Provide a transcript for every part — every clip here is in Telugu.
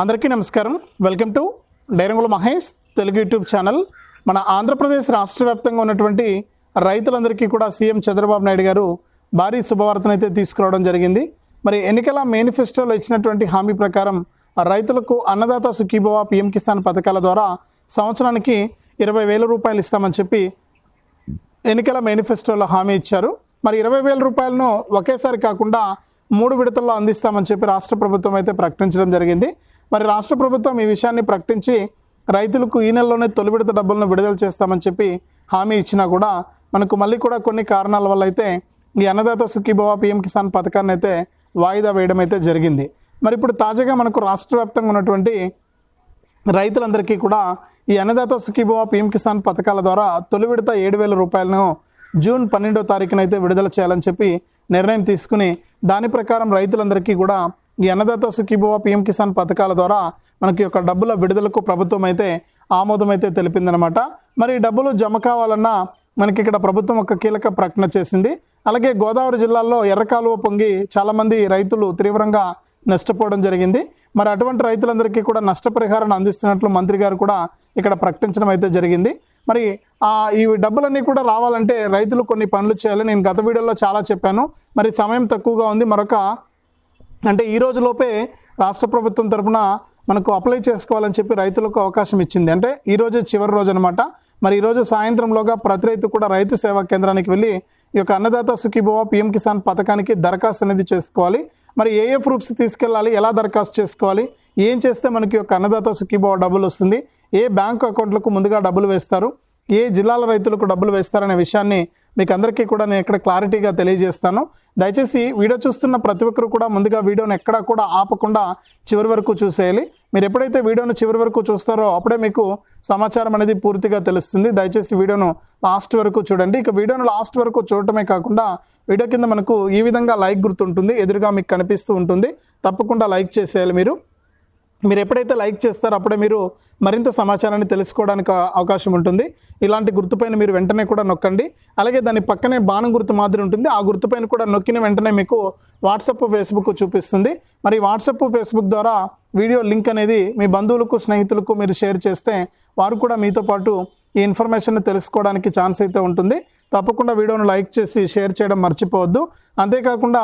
అందరికీ నమస్కారం. వెల్కమ్ టు డైరంగుల మహేష్ తెలుగు యూట్యూబ్ ఛానల్. మన ఆంధ్రప్రదేశ్ రాష్ట్ర వ్యాప్తంగా ఉన్నటువంటి రైతులందరికీ కూడా సీఎం చంద్రబాబు నాయుడు గారు భారీ శుభవార్తను అయితే తీసుకురావడం జరిగింది. మరి ఎన్నికల మేనిఫెస్టోలో ఇచ్చినటువంటి హామీ ప్రకారం రైతులకు అన్నదాత సుఖీభవ పిఎం కిసాన్ పథకాల ద్వారా సంవత్సరానికి ఇరవై వేల రూపాయలు ఇస్తామని చెప్పి ఎన్నికల మేనిఫెస్టోలో హామీ ఇచ్చారు. మరి ఇరవై వేల రూపాయలను ఒకేసారి కాకుండా మూడు విడతల్లో అందిస్తామని చెప్పి రాష్ట్ర ప్రభుత్వం అయితే ప్రకటించడం జరిగింది. మరి రాష్ట్ర ప్రభుత్వం ఈ విషయాన్ని ప్రకటించి రైతులకు ఈ నెలలోనే తొలి విడత డబ్బులను విడుదల చేస్తామని చెప్పి హామీ ఇచ్చినా కూడా మనకు మళ్ళీ కూడా కొన్ని కారణాల వల్ల అయితే ఈ అన్నదాత సుఖీభవ పిఎం కిసాన్ పథకాన్ని అయితే వాయిదా వేయడం అయితే జరిగింది. మరి ఇప్పుడు తాజాగా మనకు రాష్ట్ర వ్యాప్తంగా ఉన్నటువంటి రైతులందరికీ కూడా ఈ అన్నదాత సుఖీభవ పిఎం కిసాన్ పథకాల ద్వారా తొలి విడత ఏడు వేల రూపాయలను జూన్ పన్నెండో తారీఖునైతే విడుదల చేయాలని చెప్పి నిర్ణయం తీసుకుని దాని ప్రకారం రైతులందరికీ కూడా ఈ అన్నదాత సుఖీభవ పిఎం కిసాన్ పథకాల ద్వారా మనకి యొక్క డబ్బుల విడుదలకు ప్రభుత్వం అయితే ఆమోదం అయితే తెలిపిందనమాట మరి ఈ డబ్బులు జమ కావాలన్నా మనకి ఇక్కడ ప్రభుత్వం ఒక కీలక ప్రకటన చేసింది. అలాగే గోదావరి జిల్లాలో ఎర్రకాలువ పొంగి చాలామంది రైతులు తీవ్రంగా నష్టపోవడం జరిగింది. మరి అటువంటి రైతులందరికీ కూడా నష్టపరిహారాన్ని అందిస్తున్నట్లు మంత్రి గారు కూడా ఇక్కడ ప్రకటించడం అయితే జరిగింది. మరి ఆ ఈ డబ్బులన్నీ కూడా రావాలంటే రైతులు కొన్ని పనులు చేయాలి నేను గత వీడియోలో చాలా చెప్పాను. మరి సమయం తక్కువగా ఉంది. మరొక అంటే ఈ రోజులోపే రాష్ట్ర ప్రభుత్వం తరపున మనకు అప్లై చేసుకోవాలని చెప్పి రైతులకు అవకాశం ఇచ్చింది. అంటే ఈ రోజు చివరి రోజు అనమాట మరి ఈరోజు సాయంత్రంలోగా ప్రతి రైతు కూడా రైతు సేవా కేంద్రానికి వెళ్ళి ఈ యొక్క అన్నదాత సుఖీభవ పిఎం కిసాన్ పథకానికి దరఖాస్తు అనేది చేసుకోవాలి. మరి ఏ ఏ ప్రూఫ్స్ తీసుకెళ్ళాలి? ఎలా దరఖాస్తు చేసుకోవాలి? ఏం చేస్తే మనకి యొక్క అన్నదాత సుఖీభవ డబ్బులు వస్తుంది? ఏ బ్యాంకు అకౌంట్లకు ముందుగా డబ్బులు వేస్తారు? ఏ జిల్లాల రైతులకు డబ్బులు వేస్తారనే విషయాన్ని మీకు అందరికీ కూడా నేను ఇక్కడ క్లారిటీగా తెలియజేస్తాను. దయచేసి వీడియో చూస్తున్న ప్రతి ఒక్కరు కూడా ముందుగా వీడియోని ఎక్కడా కూడా ఆపకుండా చివరి వరకు చూసేయాలి. మీరు ఎప్పుడైతే వీడియోను చివరి వరకు చూస్తారో అప్పుడే మీకు సమాచారం అనేది పూర్తిగా తెలుస్తుంది. దయచేసి వీడియోను లాస్ట్ వరకు చూడండి. ఇక వీడియోను లాస్ట్ వరకు చూడటమే కాకుండా వీడియో కింద మనకు ఈ విధంగా లైక్ గుర్తుంటుంది. ఎదురుగా మీకు కనిపిస్తూ ఉంటుంది. తప్పకుండా లైక్ చేసేయాలి మీరు. మీరు ఎప్పుడైతే లైక్ చేస్తారో అప్పుడే మీరు మరింత సమాచారాన్ని తెలుసుకోవడానికి అవకాశం ఉంటుంది. ఇలాంటి గుర్తుపైన మీరు వెంటనే కూడా నొక్కండి. అలాగే దాని పక్కనే బాణం గుర్తు మాదిరి ఉంటుంది. ఆ గుర్తుపైన కూడా నొక్కిన వెంటనే మీకు వాట్సప్ ఫేస్బుక్ చూపిస్తుంది. మరి వాట్సప్ ఫేస్బుక్ ద్వారా వీడియో లింక్ అనేది మీ బంధువులకు స్నేహితులకు మీరు షేర్ చేస్తే వారు కూడా మీతో పాటు ఈ ఇన్ఫర్మేషన్ తెలుసుకోవడానికి ఛాన్స్ అయితే ఉంటుంది. తప్పకుండా వీడియోను లైక్ చేసి షేర్ చేయడం మర్చిపోవద్దు. అంతేకాకుండా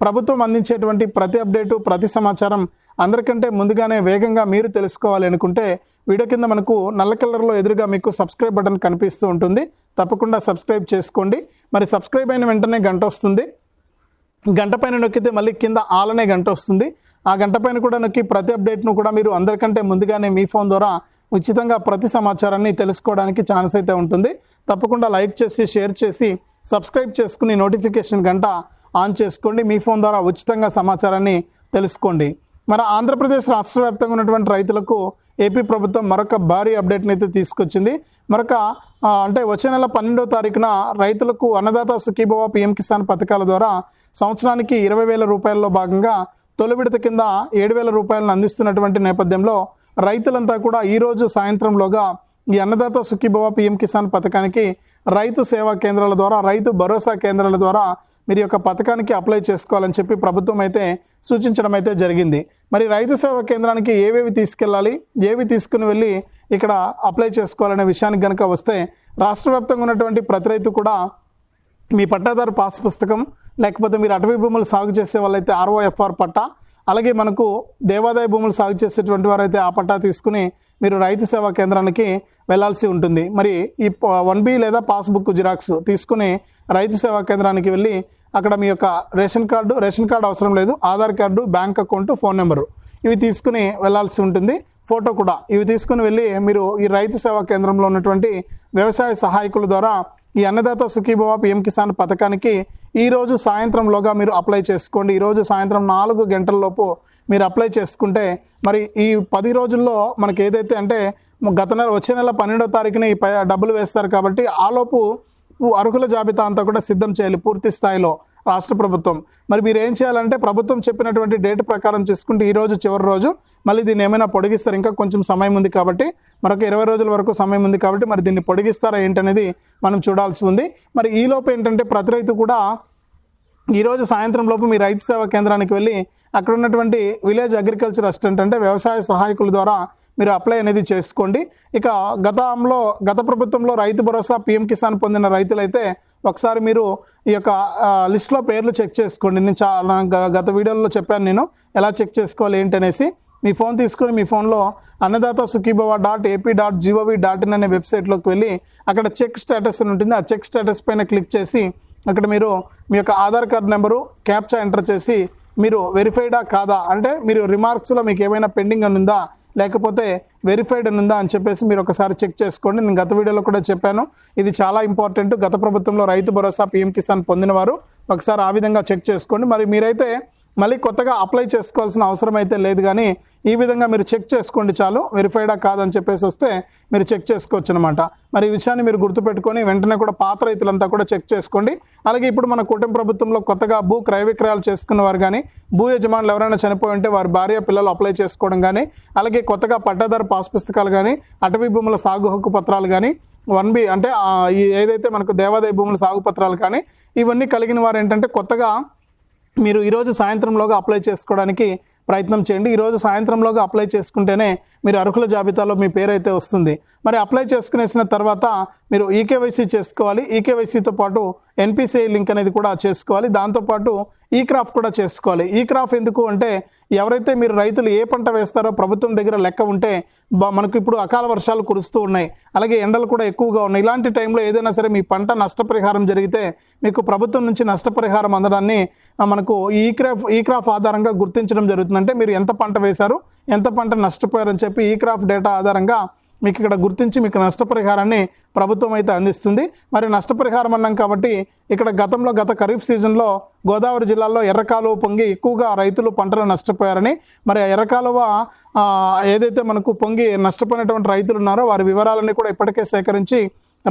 ప్రభుత్వం అందించేటువంటి ప్రతి అప్డేటు ప్రతి సమాచారం అందరికంటే ముందుగానే వేగంగా మీరు తెలుసుకోవాలి అనుకుంటే వీడియో కింద మనకు నల్ల కలర్లో ఎదురుగా మీకు సబ్స్క్రైబ్ బటన్ కనిపిస్తూ ఉంటుంది. తప్పకుండా సబ్స్క్రైబ్ చేసుకోండి. మరి సబ్స్క్రైబ్ అయిన వెంటనే గంట వస్తుంది. గంట పైన నొక్కితే మళ్ళీ కింద ఆలనే గంట వస్తుంది. ఆ గంట పైన కూడా నొక్కి ప్రతి అప్డేట్ను కూడా మీరు అందరికంటే ముందుగానే మీ ఫోన్ ద్వారా ఉచితంగా ప్రతి సమాచారాన్ని తెలుసుకోవడానికి ఛాన్స్ అయితే ఉంటుంది. తప్పకుండా లైక్ చేసి షేర్ చేసి సబ్స్క్రైబ్ చేసుకుని నోటిఫికేషన్ గంట ఆన్ చేసుకోండి. మీ ఫోన్ ద్వారా ఉచితంగా సమాచారాన్ని తెలుసుకోండి. మన ఆంధ్రప్రదేశ్ రాష్ట్ర వ్యాప్తంగా ఉన్నటువంటి రైతులకు ఏపీ ప్రభుత్వం మరొక భారీ అప్డేట్ని అయితే తీసుకొచ్చింది. మరొక అంటే వచ్చే నెల పన్నెండో తారీఖున రైతులకు అన్నదాత సుఖీభవ పిఎం కిసాన్ పథకాల ద్వారా సంవత్సరానికి ఇరవై వేల రూపాయల్లో భాగంగా తొలి విడత కింద ఏడు వేల రూపాయలను అందిస్తున్నటువంటి నేపథ్యంలో రైతులంతా కూడా ఈరోజు సాయంత్రంలోగా ఈ అన్నదాత సుఖీభవ పిఎం కిసాన్ పథకానికి రైతు సేవా కేంద్రాల ద్వారా రైతు భరోసా కేంద్రాల ద్వారా మీరు యొక్క పథకానికి అప్లై చేసుకోవాలని చెప్పి ప్రభుత్వం అయితే సూచించడం అయితే జరిగింది. మరి రైతు సేవా కేంద్రానికి ఏవేవి తీసుకెళ్ళాలి? ఏవి తీసుకుని వెళ్ళి ఇక్కడ అప్లై చేసుకోవాలనే విషయానికి కనుక వస్తే రాష్ట్ర వ్యాప్తంగా ఉన్నటువంటి ప్రతి రైతు కూడా మీ పట్టాదారు పాస్ పుస్తకం లేకపోతే మీరు అటవీ భూములు సాగు చేసే వాళ్ళైతే ఆర్ఓఎఫ్ఆర్ పట్టా అలాగే మనకు దేవాదాయ భూములు సాగు చేసేటువంటి వారైతే ఆ పట్టా తీసుకుని మీరు రైతు సేవా కేంద్రానికి వెళ్ళాల్సి ఉంటుంది. మరి ఈ వన్ బి లేదా పాస్బుక్ జిరాక్స్ తీసుకుని రైతు సేవా కేంద్రానికి వెళ్ళి అక్కడ మీ యొక్క రేషన్ కార్డు రేషన్ కార్డు అవసరం లేదు. Aadhaar card bank account phone number ఇవి తీసుకుని వెళ్ళాల్సి ఉంటుంది. ఫోటో కూడా ఇవి తీసుకుని వెళ్ళి మీరు ఈ రైతు సేవా కేంద్రంలో ఉన్నటువంటి వ్యవసాయ సహాయకుల ద్వారా ఈ అన్నదాత సుఖీభవ పిఎం కిసాన్ పథకానికి ఈరోజు సాయంత్రంలోగా మీరు అప్లై చేసుకోండి. ఈరోజు సాయంత్రం నాలుగు గంటల లోపు మీరు అప్లై చేసుకుంటే మరి ఈ పది రోజుల్లో మనకి ఏదైతే అంటే గత నెల వచ్చే నెల పన్నెండో తారీఖున ఈ పై డబ్బులు వేస్తారు కాబట్టి ఆలోపు అర్హుల జాబితా అంతా కూడా సిద్ధం చేయాలి పూర్తి స్థాయిలో రాష్ట్ర ప్రభుత్వం. మరి మీరు ఏం చేయాలంటే ప్రభుత్వం చెప్పినటువంటి డేట్ ప్రకారం చూసుకుంటే ఈ రోజు చివరి రోజు మళ్ళీ దీన్ని ఏమైనా పొడిగిస్తారు. ఇంకా కొంచెం సమయం ఉంది కాబట్టి మరొక ఇరవై రోజుల వరకు సమయం ఉంది కాబట్టి మరి దీన్ని పొడిగిస్తారా ఏంటనేది మనం చూడాల్సి ఉంది. మరి ఈ లోపు ఏంటంటే ప్రతి రైతు కూడా ఈరోజు సాయంత్రం లోపు మీ రైతు సేవా కేంద్రానికి వెళ్ళి అక్కడ ఉన్నటువంటి విలేజ్ అగ్రికల్చర్ అసిస్టెంట్ అంటే వ్యవసాయ సహాయకుల ద్వారా మీరు అప్లై అనేది చేసుకోండి. ఇక గతంలో గత ప్రభుత్వంలో రైతు భరోసా పిఎం కిసాన్ పొందిన రైతులైతే ఒకసారి మీరు ఈ యొక్క లిస్ట్లో పేర్లు చెక్ చేసుకోండి. నేను చాలా గ- గత వీడియోలో చెప్పాను నేను ఎలా చెక్ చేసుకోవాలి ఏంటనేసి. మీ ఫోన్ తీసుకొని మీ ఫోన్లో Annadata Sukhibhava dot AP dot GOV dot in అనే వెబ్సైట్లోకి వెళ్ళి అక్కడ చెక్ స్టేటస్ అని ఉంటుంది. ఆ చెక్ స్టేటస్ పైన క్లిక్ చేసి అక్కడ మీరు మీ యొక్క Aadhaar card number captcha enter చేసి మీరు వెరిఫైడా కాదా? అంటే మీరు రిమార్క్స్లో మీకు ఏమైనా పెండింగ్ అని ఉందా లేకపోతే వెరిఫైడ్ అని ఉందా అని చెప్పేసి మీరు ఒకసారి చెక్ చేసుకోండి. నేను గత వీడియోలో కూడా చెప్పాను. ఇది చాలా ఇంపార్టెంట్ గత ప్రభుత్వంలో రైతు భరోసా పిఎం కిసాన్ పొందినవారు. ఒకసారి ఆ విధంగా చెక్ చేసుకోండి. మరి మీరైతే మళ్ళీ కొత్తగా అప్లై చేసుకోవాల్సిన అవసరం అయితే లేదు కానీ ఈ విధంగా మీరు చెక్ చేసుకోండి చాలు. వెరిఫైడా కాదని చెప్పేసి వస్తే మీరు చెక్ చేసుకోవచ్చు అనమాట మరి ఈ విషయాన్ని మీరు గుర్తుపెట్టుకొని వెంటనే కూడా పాత రైతులంతా కూడా చెక్ చేసుకోండి. అలాగే ఇప్పుడు మన కూటమి ప్రభుత్వంలో కొత్తగా భూ క్రయ విక్రయాలు చేసుకున్న వారు కానీ భూ యజమానులు ఎవరైనా చనిపోయి ఉంటే వారి భార్య పిల్లలు అప్లై చేసుకోవడం కానీ అలాగే కొత్తగా పట్టాదారు పాస్ పుస్తకాలు కానీ అటవీ భూముల సాగు హక్కు పత్రాలు కానీ వన్ బి అంటే ఏదైతే మనకు దేవాదాయ భూముల సాగు పత్రాలు కానీ ఇవన్నీ కలిగిన వారు ఏంటంటే కొత్తగా మీరు ఈరోజు సాయంత్రంలోగా అప్లై చేసుకోవడానికి ప్రయత్నం చేయండి. ఈరోజు సాయంత్రంలోగా అప్లై చేసుకుంటేనే మీరు అర్హుల జాబితాలో మీ పేరు అయితే వస్తుంది. మరి అప్లై చేసుకునేసిన తర్వాత మీరు ఈకేవైసీ చేసుకోవాలి. ఈకేవైసీతో పాటు ఎన్పిసిఐ లింక్ అనేది కూడా చేసుకోవాలి. దాంతోపాటు ఈ క్రాఫ్ కూడా చేసుకోవాలి. ఈ క్రాఫ్ ఎందుకు అంటే ఎవరైతే మీరు రైతులు ఏ పంట వేస్తారో ప్రభుత్వం దగ్గర లెక్క ఉంటే బా- మనకు ఇప్పుడు అకాల వర్షాలు కురుస్తూ ఉన్నాయి. అలాగే ఎండలు కూడా ఎక్కువగా ఉన్నాయి. ఇలాంటి టైంలో ఏదైనా సరే మీ పంట నష్టపరిహారం జరిగితే మీకు ప్రభుత్వం నుంచి నష్టపరిహారం అందడాన్ని మనకు ఈ క్రాఫ్ ఈ క్రాఫ్ ఆధారంగా గుర్తించడం జరుగుతుంది అంటే మీరు ఎంత పంట వేశారు ఎంత పంట నష్టపోయారని చెప్పి ఈ క్రాఫ్ డేటా ఆధారంగా మీకు ఇక్కడ గుర్తించి మీకు నష్టపరిహారాన్ని ప్రభుత్వం అయితే అందిస్తుంది. మరి నష్టపరిహారం అన్నాం కాబట్టి ఇక్కడ గతంలో గత ఖరీఫ్ సీజన్లో గోదావరి జిల్లాలో ఎర్రకాలువ పొంగి ఎక్కువగా రైతులు పంటలు నష్టపోయారని మరి ఆ ఎర్రకాలువ ఏదైతే మనకు పొంగి నష్టపోయినటువంటి రైతులు ఉన్నారో వారి వివరాలన్నీ కూడా ఇప్పటికే సేకరించి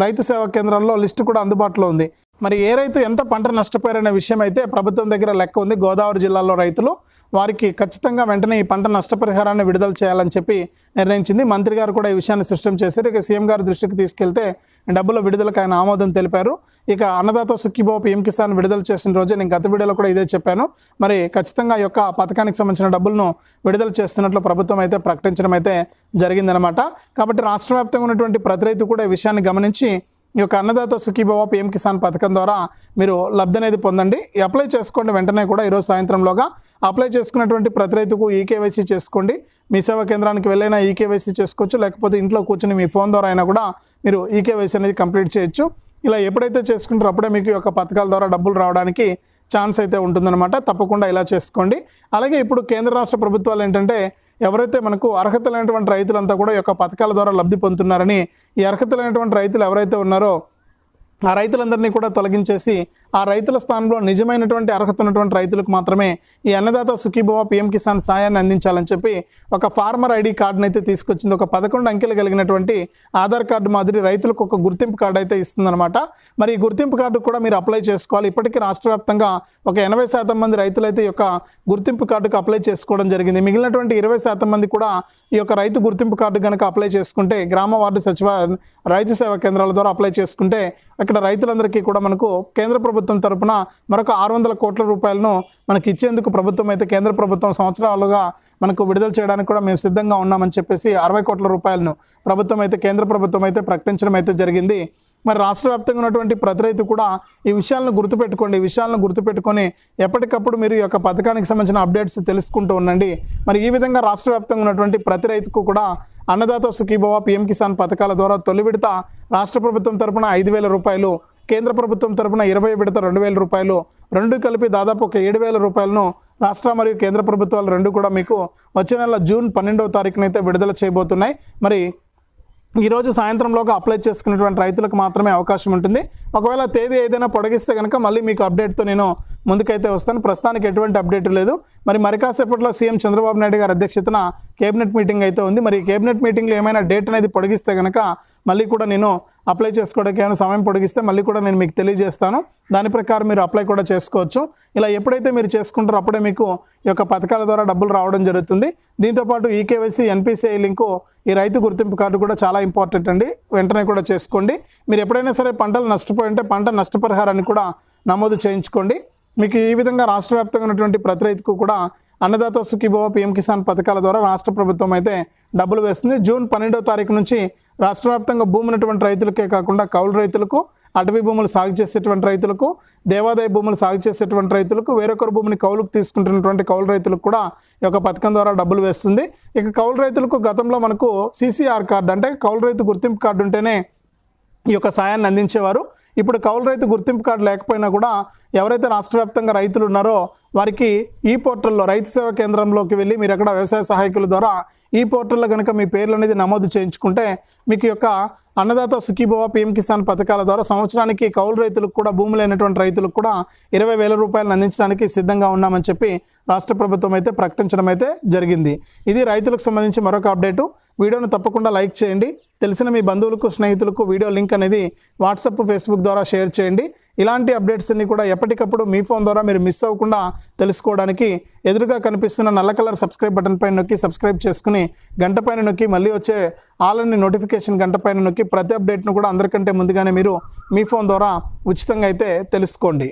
రైతు సేవా కేంద్రాల్లో లిస్టు కూడా అందుబాటులో ఉంది. మరి ఏ రైతు ఎంత పంట నష్టపోయారనే విషయం అయితే ప్రభుత్వం దగ్గర లెక్క ఉంది. గోదావరి జిల్లాలో రైతులు వారికి ఖచ్చితంగా వెంటనే ఈ పంట నష్టపరిహారాన్ని విడుదల చేయాలని చెప్పి నిర్ణయించింది. మంత్రి గారు కూడా ఈ విషయాన్ని స్పష్టం చేశారు. ఇక సీఎం గారి దృష్టికి తీసుకెళ్తే డబ్బుల విడుదలకు ఆయన ఆమోదం తెలిపారు. ఇక అన్నదాత సుఖీబాబు పిఎం కిసాన్ విడుదల చేసిన రోజే నేను గత వీడియోలో కూడా ఇదే చెప్పాను. మరి ఖచ్చితంగా యొక్క పథకానికి సంబంధించిన డబ్బులను విడుదల చేస్తున్నట్లు ప్రభుత్వం అయితే ప్రకటించడం అయితే జరిగిందనమాట కాబట్టి రాష్ట్ర వ్యాప్తంగా ఉన్నటువంటి ప్రతి రైతు కూడా ఈ విషయాన్ని గమనించి ఈ యొక్క అన్నదాత సుఖీభవ పిఎం కిసాన్ పథకం ద్వారా మీరు లబ్ధి అనేది పొందండి. అప్లై చేసుకోండి. వెంటనే కూడా ఈరోజు సాయంత్రంలోగా అప్లై చేసుకున్నటువంటి ప్రతి రైతుకు ఈకేవైసీ చేసుకోండి. మీ సేవా కేంద్రానికి వెళ్ళైనా ఈకేవైసీ చేసుకోవచ్చు. లేకపోతే ఇంట్లో కూర్చుని మీ ఫోన్ ద్వారా అయినా కూడా మీరు ఈకేవైసీ అనేది కంప్లీట్ చేయొచ్చు. ఇలా ఎప్పుడైతే చేసుకుంటారో అప్పుడే మీకు ఈ యొక్క పథకాల ద్వారా డబ్బులు రావడానికి ఛాన్స్ అయితే ఉంటుందన్నమాట. తప్పకుండా ఇలా చేసుకోండి. అలాగే ఇప్పుడు కేంద్ర రాష్ట్ర ప్రభుత్వాలు ఏంటంటే ఎవరైతే మనకు అర్హత లేనటువంటి రైతులంతా కూడా ఈ యొక్క పథకాల ద్వారా లబ్ధి పొందుతున్నారని ఈ అర్హత లేనటువంటి రైతులు ఎవరైతే ఉన్నారో ఆ రైతులందరినీ కూడా తొలగించేసి ఆ రైతుల స్థానంలో నిజమైనటువంటి అర్హత ఉన్నటువంటి రైతులకు మాత్రమే ఈ అన్నదాత సుఖీభవ పిఎం కిసాన్ సాయాన్ని అందించాలని చెప్పి ఒక ఫార్మర్ ఐడి కార్డుని అయితే తీసుకొచ్చింది. ఒక పదకొండు అంకెలు కలిగినటువంటి ఆధార్ కార్డు మాదిరి రైతులకు ఒక గుర్తింపు కార్డు అయితే ఇస్తుందన్నమాట. మరి ఈ గుర్తింపు కార్డు కూడా మీరు అప్లై చేసుకోవాలి. ఇప్పటికీ రాష్ట్ర వ్యాప్తంగా ఒక ఎనభై శాతం మంది రైతులైతే ఈ యొక్క గుర్తింపు కార్డుకు అప్లై చేసుకోవడం జరిగింది. మిగిలినటువంటి ఇరవై శాతం మంది కూడా ఈ యొక్క రైతు గుర్తింపు కార్డు కనుక అప్లై చేసుకుంటే గ్రామ వార్డు సచివ రైతు సేవా కేంద్రాల ద్వారా అప్లై చేసుకుంటే అక్కడ రైతులందరికీ కూడా మనకు కేంద్ర ప్రభుత్వం తరపున మరొక ఆరు వందల కోట్ల రూపాయలను మనకి ఇచ్చేందుకు ప్రభుత్వం అయితే కేంద్ర ప్రభుత్వం సంవత్సరాలుగా మనకు విడుదల చేయడానికి కూడా మేము సిద్ధంగా ఉన్నామని చెప్పేసి అరవై కోట్ల రూపాయలను ప్రభుత్వం అయితే కేంద్ర ప్రభుత్వం అయితే ప్రకటించడం అయితే జరిగింది. మరి రాష్ట్ర వ్యాప్తంగా ఉన్నటువంటి ప్రతి రైతు కూడా ఈ విషయాలను గుర్తుపెట్టుకోండి. ఈ విషయాలను గుర్తుపెట్టుకొని ఎప్పటికప్పుడు మీరు ఈ యొక్క పథకానికి సంబంధించిన అప్డేట్స్ తెలుసుకుంటూ ఉండండి. మరి ఈ విధంగా రాష్ట్ర వ్యాప్తంగా ఉన్నటువంటి ప్రతి రైతుకు కూడా అన్నదాత సుఖీభవ పిఎం కిసాన్ పథకాల ద్వారా తొలి విడత రాష్ట్ర ప్రభుత్వం తరపున ఐదు వేల రూపాయలు కేంద్ర ప్రభుత్వం తరపున ఇరవై విడత రెండు వేల రూపాయలు రెండు కలిపి దాదాపు ఒక ఏడు వేల రూపాయలను రాష్ట్ర మరియు కేంద్ర ప్రభుత్వాలు రెండు కూడా మీకు వచ్చే నెల జూన్ పన్నెండవ తారీఖునైతే విడుదల చేయబోతున్నాయి. మరి ఈరోజు సాయంత్రంలోగా అప్లై చేసుకునేటువంటి రైతులకు మాత్రమే అవకాశం ఉంటుంది. ఒకవేళ తేదీ ఏదైనా పొడిగిస్తే కనుక మళ్ళీ మీకు అప్డేట్తో నేను ముందుకైతే వస్తాను. ప్రస్తుతానికి ఎటువంటి అప్డేట్ లేదు. మరి మరి కాసేపట్లో సీఎం చంద్రబాబు నాయుడు గారి అధ్యక్షతన కేబినెట్ మీటింగ్ అయితే ఉంది. మరి కేబినెట్ మీటింగ్లో ఏమైనా డేట్ అనేది పొడిగిస్తే కనుక మళ్ళీ కూడా నేను అప్లై చేసుకోవడానికి ఏమైనా సమయం పొడిగిస్తే మళ్ళీ కూడా నేను మీకు తెలియజేస్తాను. దాని ప్రకారం మీరు అప్లై కూడా చేసుకోవచ్చు. ఇలా ఎప్పుడైతే మీరు చేసుకుంటారో అప్పుడే మీకు ఈ యొక్క పథకాల ద్వారా డబ్బులు రావడం జరుగుతుంది. దీంతోపాటు ఈకేవైసీ ఎన్పిసిఐ లింకు ఈ రైతు గుర్తింపు కార్డు కూడా చాలా ఇంపార్టెంట్ అండి. వెంటనే కూడా చేసుకోండి. మీరు ఎప్పుడైనా సరే పంటలు నష్టపోయి ఉంటే పంట నష్టపరిహారాన్ని కూడా నమోదు చేయించుకోండి. మీకు ఈ విధంగా రాష్ట్ర వ్యాప్తంగా ఉన్నటువంటి ప్రతి రైతుకు కూడా అన్నదాత సుఖీభవ పిఎం కిసాన్ పథకాల ద్వారా రాష్ట్ర ప్రభుత్వం అయితే డబ్బులు వేస్తుంది. జూన్ పన్నెండో తారీఖు నుంచి రాష్ట్ర వ్యాప్తంగా భూమి ఉన్నటువంటి రైతులకే కాకుండా కౌలు రైతులకు అటవీ భూములు సాగు చేసేటువంటి రైతులకు దేవాదాయ భూములు సాగు చేసేటువంటి రైతులకు వేరొకరు భూమిని కౌలుకు తీసుకుంటున్నటువంటి కౌలు రైతులకు కూడా ఈ యొక్క పథకం ద్వారా డబ్బులు వేస్తుంది. ఇక కౌలు రైతులకు గతంలో మనకు సీసీఆర్ కార్డు అంటే కౌలు రైతు గుర్తింపు కార్డు ఉంటేనే ఈ యొక్క సాయాన్ని అందించేవారు. ఇప్పుడు కౌలు రైతు గుర్తింపు కార్డు లేకపోయినా కూడా ఎవరైతే రాష్ట్ర వ్యాప్తంగా రైతులు ఉన్నారో వారికి ఈ పోర్టల్లో రైతు సేవా కేంద్రంలోకి వెళ్ళి మీరు అక్కడ వ్యవసాయ సహాయకుల ద్వారా ఈ పోర్టల్లో కనుక మీ పేర్లు అనేది నమోదు చేయించుకుంటే మీకు యొక్క అన్నదాత సుఖీభవ పిఎం కిసాన్ పథకాల ద్వారా సంవత్సరానికి కౌలు రైతులకు కూడా భూమి లేనటువంటి రైతులకు కూడా ఇరవై వేల రూపాయలను అందించడానికి సిద్ధంగా ఉన్నామని చెప్పి రాష్ట్ర ప్రభుత్వం అయితే ప్రకటించడం అయితే జరిగింది. ఇది రైతులకు సంబంధించి మరొక అప్డేటు. వీడియోను తప్పకుండా లైక్ చేయండి. తెలిసిన మీ బంధువులకు స్నేహితులకు వీడియో లింక్ అనేది వాట్సాప్ ఫేస్బుక్ ద్వారా షేర్ చేయండి. ఇలాంటి అప్డేట్స్ని కూడా ఎప్పటికప్పుడు మీ ఫోన్ ద్వారా మీరు మిస్ అవ్వకుండా తెలుసుకోవడానికి ఎదురుగా కనిపిస్తున్న నల్ల కలర్ సబ్స్క్రైబ్ బటన్ పైన నొక్కి సబ్స్క్రైబ్ చేసుకుని గంట పైన నొక్కి మళ్ళీ వచ్చే ఆలని నోటిఫికేషన్ గంట పైన నొక్కి ప్రతి అప్డేట్ను కూడా అందరికంటే ముందుగానే మీరు మీ ఫోన్ ద్వారా ఉచితంగా అయితే తెలుసుకోండి.